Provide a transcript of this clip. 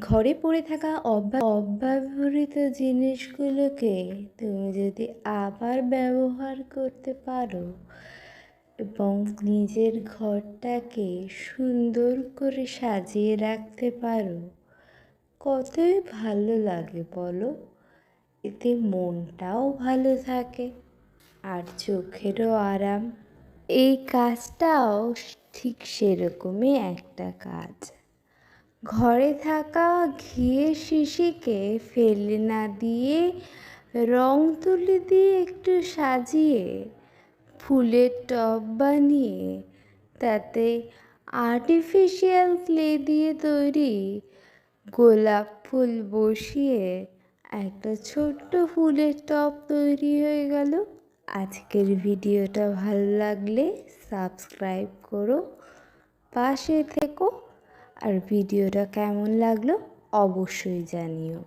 ঘরে পড়ে থাকা অব্যবহৃত জিনিসগুলোকে তুমি যদি আবার ব্যবহার করতে পারো এবং নিজের ঘরটাকে সুন্দর করে সাজিয়ে রাখতে পারো, কতই ভালো লাগে বলো? এতে মনটাও ভালো থাকে আর চোখেরও আরাম। এই কাজটাও ঠিক সেরকমই একটা কাজ। ঘরে থাকা ঘিয়ের শিশিকে ফেলে না দিয়ে, রং তুলি দিয়ে একটু সাজিয়ে, ফুলের টব বানিয়ে, তাতে আর্টিফিশিয়াল ক্লে দিয়ে তৈরি গোলাপ ফুল বসিয়ে একটা ছোট্ট ফুলের টব তৈরি হয়ে গেল। আজকের ভিডিওটা ভালো লাগলে সাবস্ক্রাইব করো, পাশে থেকো। আর ভিডিওটা কেমন লাগল অবশ্যই জানিও।